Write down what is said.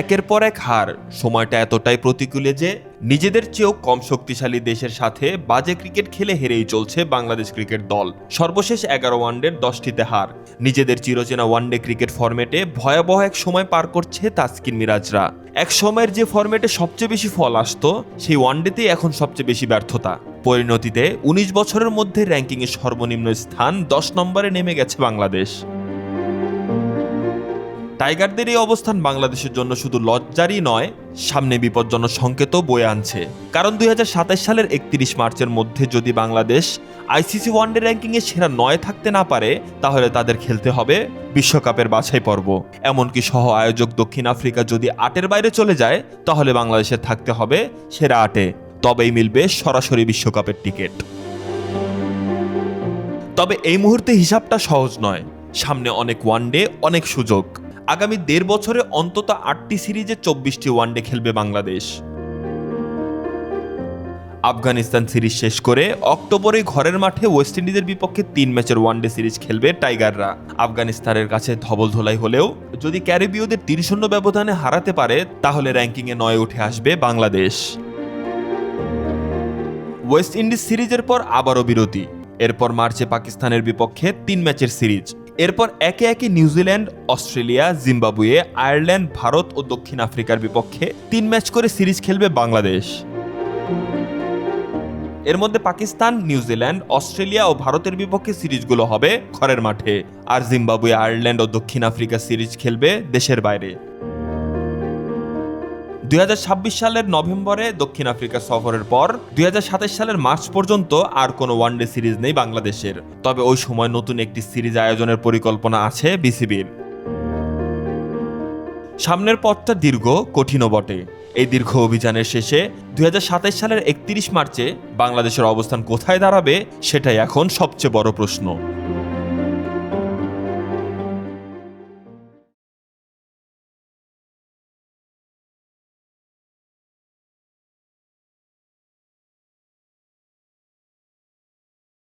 একের পর এক হার। সময়টা এতটাই প্রতিকূলে যে নিজেদের চেয়েও কম শক্তিশালী দেশের সাথে বাজে ক্রিকেট খেলে হেরেই চলছে বাংলাদেশ ক্রিকেট দল। সর্বশেষ এগারো ওয়ানডের দশটিতে হার। নিজেদের চিরচেনা ওয়ানডে ক্রিকেট ফরম্যাটে ভয়াবহ এক সময় পার করছে তাসকিন মিরাজরা। এক সময়ের যে ফরম্যাটে সবচেয়ে বেশি ফল আসতো, সেই ওয়ানডেতেই এখন সবচেয়ে বেশি ব্যর্থতা। পরিণতিতে উনিশ বছরের মধ্যে র্যাঙ্কিংয়ে সর্বনিম্ন স্থান দশ নম্বরে নেমে গেছে বাংলাদেশ। টাইগারদের এই অবস্থান বাংলাদেশের জন্য শুধু লজ্জারই নয়, সামনে বিপজ্জনক সংকেতও বয়ে আনছে। কারণ দুই হাজার সাতাশ সালের একত্রিশ মার্চের মধ্যে যদি বাংলাদেশ আইসিসি ওয়ানডে র্যাঙ্কিংয়ে সেরা নয় থাকতে না পারে, তাহলে তাদের খেলতে হবে বিশ্বকাপের বাছাই পর্ব। এমনকি সহ আয়োজক দক্ষিণ আফ্রিকা যদি আটের বাইরে চলে যায়, তাহলে বাংলাদেশের থাকতে হবে সেরা আটে। তবেই মিলবে সরাসরি বিশ্বকাপের টিকিট। তবে এই মুহূর্তে হিসাবটা সহজ নয়। সামনে অনেক ওয়ানডে, অনেক সুযোগ। আগামী দেড় বছরে অন্তত আটটি সিরিজে চব্বিশটি ওয়ানডে খেলবে বাংলাদেশ। আফগানিস্তান সিরিজ শেষ করে অক্টোবরে ঘরের মাঠে ওয়েস্ট ইন্ডিজের বিপক্ষে তিন ম্যাচের ওয়ানডে সিরিজ খেলবে টাইগাররা। আফগানিস্তানের কাছে ধবল ধোলাই হলেও যদি ক্যারিবীয়দের তিন শূন্য ব্যবধানে হারাতে পারে, তাহলে র্যাঙ্কিংয়ে নয় উঠে আসবে বাংলাদেশ। ওয়েস্ট ইন্ডিজ সিরিজের পর আবারও বিরতি। এরপর মার্চে পাকিস্তানের বিপক্ষে তিন ম্যাচের সিরিজ। এরপর একে একে New Zealand Australia, Zimbabwe, Ireland, Bharat ও দক্ষিণ আফ্রিকার বিপক্ষে তিন ম্যাচ করে সিরিজ খেলবে বাংলাদেশ। এর মধ্যে পাকিস্তান নিউজিল্যান্ড অস্ট্রেলিয়া ও ভারতের বিপক্ষে সিরিজগুলো হবে ঘরের মাঠে। আর জিম্বাবুয়ে, আয়ারল্যান্ড ও দক্ষিণ আফ্রিকা সিরিজ খেলবে দেশের বাইরে। দুই হাজার ছাব্বিশ সালের নভেম্বরে দক্ষিণ আফ্রিকা সফরের পর দুই হাজার সাতাশ সালের মার্চ পর্যন্ত আর কোনো ওয়ানডে সিরিজ নেই বাংলাদেশের। তবে ওই সময় নতুন একটি সিরিজ আয়োজনের পরিকল্পনা আছে বিসিবির। সামনের পথটা দীর্ঘ, কঠিনও বটে। এই দীর্ঘ অভিযানের শেষে দুই হাজার সাতাশ সালের একত্রিশ মার্চে বাংলাদেশের অবস্থান কোথায় দাঁড়াবে, সেটাই এখন সবচেয়ে বড় প্রশ্ন।